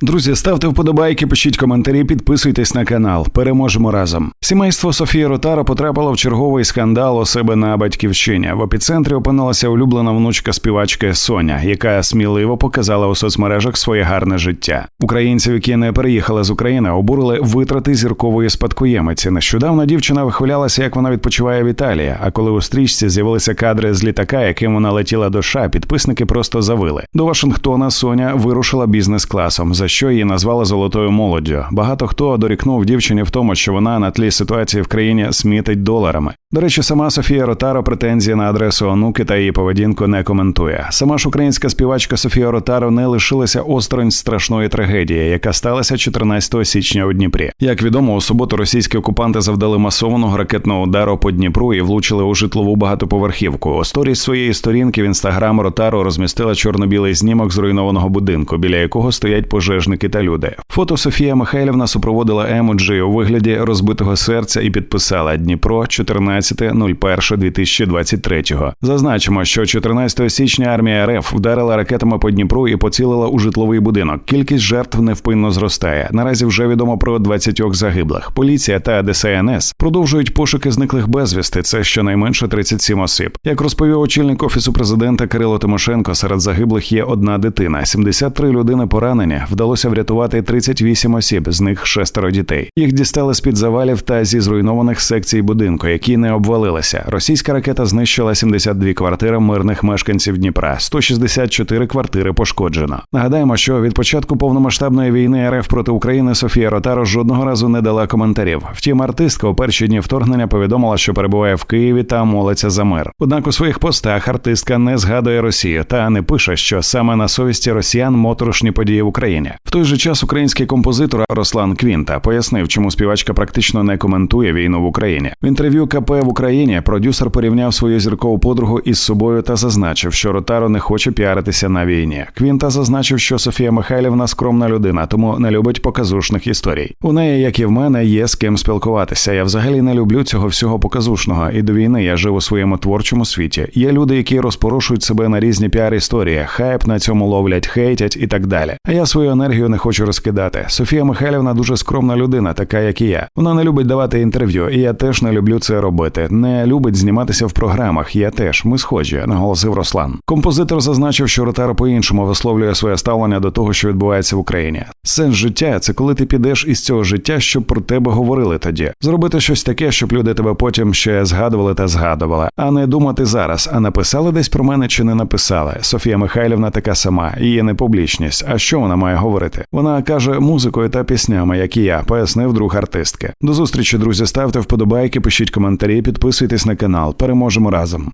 Друзі, ставте вподобайки, пишіть коментарі, підписуйтесь на канал. Переможемо разом. Сімейство Софії Ротаро потрапило в черговий скандал у себе на батьківщині. В епіцентрі опинилася улюблена внучка співачки Соня, яка сміливо показала у соцмережах своє гарне життя. Українців, які не переїхали з України, обурили витрати зіркової спадкоємиці. Нещодавно дівчина вихвалялася, як вона відпочиває в Італії. А коли у стрічці з'явилися кадри з літака, яким вона летіла до США, підписники просто завили. До Вашингтона Соня вирушила бізнес-класом, за що її назвали золотою молоддю. Багато хто дорікнув дівчині в тому, що вона на тлі ситуації в країні смітить доларами. До речі, сама Софія Ротаро претензії на адресу онуки та її поведінку не коментує. Сама ж українська співачка Софія Ротаро не лишилася осторонь страшної трагедії, яка сталася 14 січня у Дніпрі. Як відомо, у суботу російські окупанти завдали масованого ракетного удару по Дніпру і влучили у житлову багатоповерхівку. У сторіс своєї сторінки в інстаграм Ротаро розмістила чорно-білий знімок зруйнованого будинку, біля якого стоять пожежники та люди. Фото Софія Михайлівна супроводила емоджі у вигляді розбитого серця і підписала Дніпро 14.01.2023. Зазначимо, що 14 січня армія РФ вдарила ракетами по Дніпру і поцілила у житловий будинок. Кількість жертв невпинно зростає. Наразі вже відомо про 20 загиблих. Поліція та ДСНС продовжують пошуки зниклих безвісти. Це щонайменше 37 осіб. Як розповів очільник офісу президента Кирило Тимошенко, серед загиблих є одна дитина. 73 людини поранені. Вдалося врятувати 38 осіб, з них шестеро дітей. Їх дістали з під завалів та зі зруйнованих секцій будинку, які не обвалилися. Російська ракета знищила 72 квартири мирних мешканців Дніпра, 164 квартири пошкоджено. Нагадаємо, що від початку повномасштабної війни РФ проти України Софія Ротаро жодного разу не дала коментарів. Втім, артистка у перші дні вторгнення повідомила, що перебуває в Києві та молиться за мир. Однак у своїх постах артистка не згадує Росію та не пише, що саме на совісті росіян моторошні події в Україні. В той же час український композитор Руслан Квінта пояснив, чому співачка практично не коментує війну в Україні. В інтерв'ю КП в Україні продюсер порівняв свою зіркову подругу із собою та зазначив, що Ротаро не хоче піаритися на війні. Квінта зазначив, що Софія Михайлівна скромна людина, тому не любить показушних історій. У неї, як і в мене, є з ким спілкуватися. Я взагалі не люблю цього всього показушного. І до війни я жив у своєму творчому світі. Є люди, які розпорушують себе на різні піар-історії, хайп на цьому ловлять, хейтять і так далі. А я свою енергію не хочу розкидати. Софія Михайлівна дуже скромна людина, така як і я. Вона не любить давати інтерв'ю, і я теж не люблю це робити. Не любить зніматися в програмах. Я теж ми схожі, наголосив Руслан. Композитор зазначив, що Ротаро по-іншому висловлює своє ставлення до того, що відбувається в Україні. Сенс життя це коли ти підеш із цього життя, щоб про тебе говорили тоді. Зробити щось таке, щоб люди тебе потім ще згадували та згадували, а не думати зараз, а написали десь про мене чи не написали. Софія Михайлівна така сама, її не публічність. А що вона має говорити? Вона каже музикою та піснями, як і я, пояснив друг артистки. До зустрічі, друзі. Ставте вподобайки, пишіть коментарі, підписуйтесь на канал. Переможемо разом.